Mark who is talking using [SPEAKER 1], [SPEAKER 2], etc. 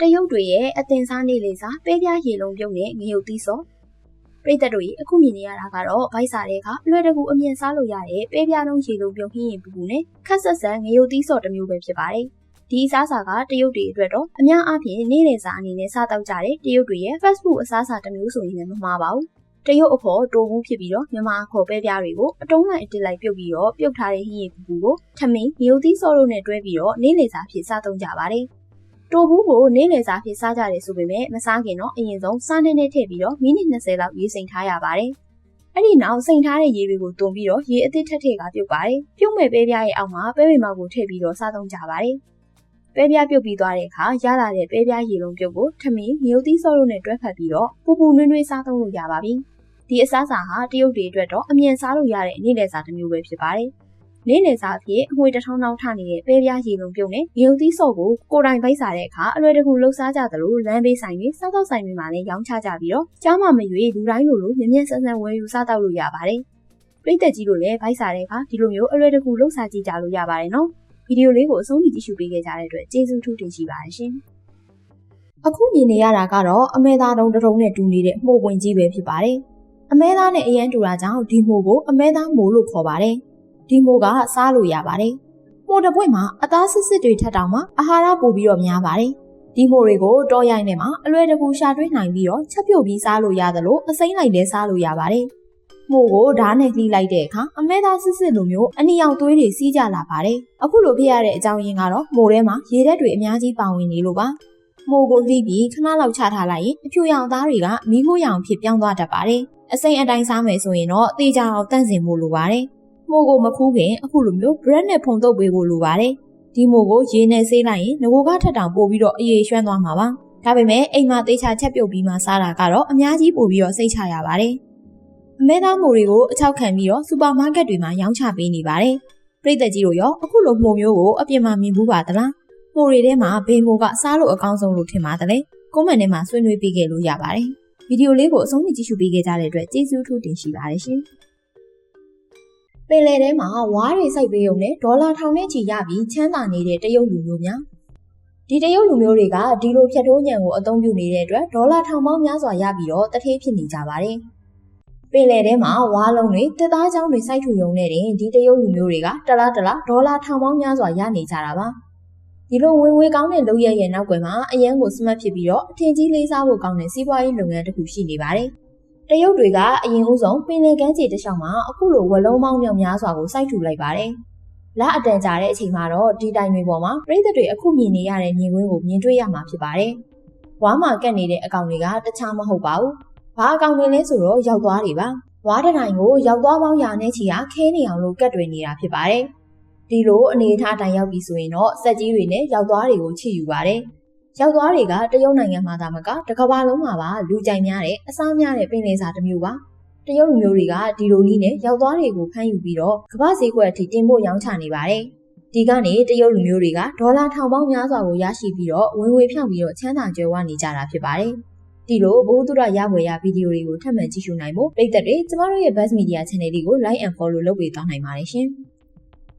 [SPEAKER 1] တရုတ်တွေရဲ့အသင်စားနေလေစားပဲပြားရေလုံးပြုတ်နဲ့ငရုတ်သီးစောပရိသတ်တို့ရဲ့အခုမြင်နေရတာကတော့ဗိုက်စာတဲ့ကအလွယ်တကူအမြင်စားလို့ရတဲ့ပဲပြားလုံးရေလုံးပြုတ်ဟင်းရင်ပူပူနဲ့ခက်ဆက်ဆက်ငရုတ်သီးစောတစ်မျိုးပဲဖြစ်ပါတယ်ဒီအစားအစာကတရုတ်တွေအတွက်တော့အများအားဖြင့်နေ့လည်စာအနေနဲ့စားတောက်ကြတဲ့တရုတ်တွေရဲ့ fast food အစားအစာတစ်မျိုးဆိုရင်လည်းမမှားပါဘူးတရုတ်အခေါ်တိုဘူးဖြစ်ပြီးတော့မြန်မာအခေါ်ပဲပြားတွေကိုအတုံးလိုက်အတစ်လိုက်ပြုတ်ပြီးတော့ပြုတ်ထားတဲ့ဟင်းရည်ပူပူကိုထမင်းငရုတ်သီးစောတို့နဲ့တွဲပြီးတော့နေ့လည်စာဖြစ်စားသုံးကြပါတယ် တိုဘူးကိုနေ့လည်စာဖြစ်စားကြတယ်ဆိုပေမဲ့မစားခင်တော့အရင်ဆုံးစားနေနဲ့ထည့်ပြီးတော့မိနစ်20လောက်ရေစိမ်ထားရပါတယ်။အဲ့ဒီနောက်စိမ်ထားတဲ့ရေတွေကိုတုံပြီးတော့ရေအသစ်ထက်ထည့်ကပြုတ်ပါတယ်။ပြုတ်မဲ့ပဲပြားရဲ့အောက်မှာပဲမိမောက်ကိုထည့်ပြီးတော့စားသုံးကြပါတယ်။ပဲပြားပြုတ်ပြီးသွားတဲ့အခါရလာတဲ့ပဲပြားရေလုံးပြုတ်ကိုထမင်းမြုပ်သီးစောတို့နဲ့တွဲဖက်ပြီးတော့ပူပူနွေးနွေးစားသုံးလို့ရပါပြီ။ဒီအစားအစာဟာတရုတ်တွေအတွက်တော့အမြင်စားလို့ရတဲ့နေ့လည်စာတစ်မျိုးပဲဖြစ်ပါတယ်။ နေ့လည်စာအဖြစ်အငွေတထောင်ထောင်ထနေတဲ့ပဲပြားရေလုံးပြုတ်နဲ့မြုပ်သီးစော့ကိုကိုတိုင်ပိုက်စားတဲ့အခါအလွယ်တကူလှုပ်ရှားကြသလိုလမ်းဘေးဆိုင်တွေစားတော့ဆိုင်တွေမှာလည်းရောင်းချကြပြီးတော့ကြားမမရွေလူတိုင်းလိုလိုမြင်မြင်ဆန်းဆန်းဝယ်ယူစားတော့လို့ရပါတယ်။ပြည်သက်ကြီးတို့လည်းဗိုက်စားတဲ့အခါဒီလိုမျိုးအလွယ်တကူလှုပ်ရှားကြည့်ကြလို့ရပါတယ်နော်။ဗီဒီယိုလေးကိုအဆုံးထိကြည့်ရှုပေးခဲ့ကြတဲ့အတွက်ကျေးဇူးထူးတင်ရှိပါတယ်ရှင်။အခုမြင်နေရတာကတော့အမဲသားတုံးတုံးနဲ့တူနေတဲ့မှုဝင်ကြီးပဲဖြစ်ပါတယ်။အမဲသားနဲ့အရန်တူတာကြောင့်ဒီမှုကိုအမဲသားမိုးလို့ခေါ်ပါတယ်။ ဒီမိုကစားလို့ရပါတယ်။မိုတစ်ပွင့်မှာအသားစစ်စစ်တွေထက်တောင်မှအာဟာရပိုပြီးတော့များပါတယ်။ဒီမိုတွေကိုတောရိုင်းထဲမှာအလွယ်တကူရှာတွေ့နိုင်ပြီးတော့ချက်ပြုတ်ပြီးစားလို့ရသလိုအစိမ့်လိုက်လည်းစားလို့ရပါတယ်။မိုကိုဓာတ်နဲ့လှီးလိုက်တဲ့အခါအမဲသားစစ်စစ်လိုမျိုးအနီအောင်သွေးတွေစီးကြလာပါတယ်။အခုလိုဖြစ်ရတဲ့အကြောင်းရင်းကတော့မိုထဲမှာရေဓာတ်တွေအများကြီးပါဝင်နေလို့ပါ။မိုကိုလှီးပြီးခဏလောက်ချထားလိုက်ရင်အဖြူရောင်သားတွေကမီးခိုးရောင်ဖြစ်ပြောင်းသွားတတ်ပါတယ်။အစိမ့်အတိုင်းစားမယ်ဆိုရင်တော့တေချာအောင်တန့်စင်ဖို့လိုပါတယ်။ မိုးကိုမခူးခင်အခုလိုမျိုး bread နဲ့ဖုံတုပ်ပေးဖို့လိုပါတယ်။ဒီမိုးကိုရေနဲ့ဆေးလိုက်ရင်ငကိုကထက်တောင်ပို့ပြီးတော့အရေးရွှမ်းသွားမှာပါ။ဒါပေမဲ့အိမ်မှာတေချာချက်ပြုတ်ပြီးမှစားတာကတော့အများကြီးပို့ပြီးတော့စိတ်ချရပါတယ်။အမဲသားမိုးတွေကိုအချောက်ခံပြီးတော့စူပါမားကတ်တွေမှာရောင်းချပေးနေပါတယ်။ပြည်သက်ကြီးတို့ရောအခုလိုမိုးမျိုးကိုအပြင်မှာမြင်ဘူးပါသလား။မိုးတွေထဲမှာဘေးမိုးကစားလို့အကောင်းဆုံးလို့ထင်ပါတယ်။ကွန်မန့်ထဲမှာဆွေးနွေးပေးခဲ့လို့ရပါတယ်။ဗီဒီယိုလေးကိုအဆုံးထိကြည့်ရှုပေးခဲ့ကြတဲ့အတွက်ကျေးဇူးထူးတင်ရှိပါတယ်ရှင်။ ပင်လယ်ထဲမှာဝါးတွေစိုက်ပေးုံနဲ့ဒေါ်လာထောင်နဲ့ချီရပြီးချမ်းသာနေတဲ့တရုတ်လူမျိုးများဒီတရုတ်လူမျိုးတွေကဒီလိုဖြတ်ထိုးညံကိုအသုံးပြုနေတဲ့အတွက်ဒေါ်လာထောင်ပေါင်းများစွာရပြီးတော့တထေးဖြစ်နေကြပါတယ်ပင်လယ်ထဲမှာဝါးလုံးတွေတက်သားချောင်းတွေစိုက်ထူရုံနဲ့တင်ဒီတရုတ်လူမျိုးတွေကတလားတလားဒေါ်လာထောင်ပေါင်းများစွာရနေကြတာပါဒီလိုဝင်ငွေကောင်းတဲ့လုပ်ရရဲ့နောက်ကွယ်မှာအရန်ကိုစမတ်ဖြစ်ပြီးတော့အထင်ကြီးလေးစားဖို့ကောင်းတဲ့စီးပွားရေးလုပ်ငန်းတစ်ခုရှိနေပါတယ်။ တရုတ်တွေကအရင်ဦးဆုံးပင်လယ်ကမ်းခြေတစ်လျှောက်မှာအခုလိုဝလုံးမောင်းမြောင်များစွာကိုစိုက်ထူလိုက်ပါတယ်။လအတန်ကြာတဲ့အချိန်မှာတော့ဒီတိုင်တွေပေါ်မှာပြည်သက်တွေအခုမြင်နေရတဲ့မြင်ကွင်းကိုမြင်တွေ့ရမှာဖြစ်ပါတယ်။ဝါမှာကတ်နေတဲ့အကောင်တွေကတခြားမဟုတ်ပါဘူး။ဘာအကောင်တွေလဲဆိုတော့ရောက်သွားတွေပါ။ဝါတတိုင်ကိုရောက်သွားပေါင်းရာနဲ့ချီကခဲနေအောင်လို့ကတ်တွေနေတာဖြစ်ပါတယ်။ဒီလိုအနေအထားတိုင်ရောက်ပြီဆိုရင်တော့စက်ကြီးတွေနဲ့ရောက်သွားတွေကိုချစ်ယူပါတယ်။ ရောက်သွားတွေကတရုတ်နိုင်ငံမှာသာမကတကမ္ဘာလုံးမှာပါလူကြိုက်များတဲ့အစားများတဲ့ပင်လယ်စာတစ်မျိုးပါတရုတ်လူမျိုးတွေကဒီလိုနည်းနဲ့ရောက်သွားတွေကိုဖမ်းယူပြီးတော့ကမ္ဘာဈေးကွက်အထိတင်ပို့ရောင်းချနေပါတယ်ဒီကနေတရုတ်လူမျိုးတွေကဒေါ်လာထောင်ပေါင်းများစွာကိုရရှိပြီးတော့ဝင်ငွေဖြောင့်ပြီးတော့ချမ်းသာကြွယ်ဝနေကြတာဖြစ်ပါတယ်ဒီလိုဘ ഹു တုရရဝယ်ရဗီဒီယိုတွေကိုထပ်မံကြည့်ရှုနိုင်ဖို့ပရိသတ်တွေကျမတို့ရဲ့ Buzz Media Channel လေးကို Like and Follow လုပ်ပေးသွားနိုင်ပါတယ်ရှင်။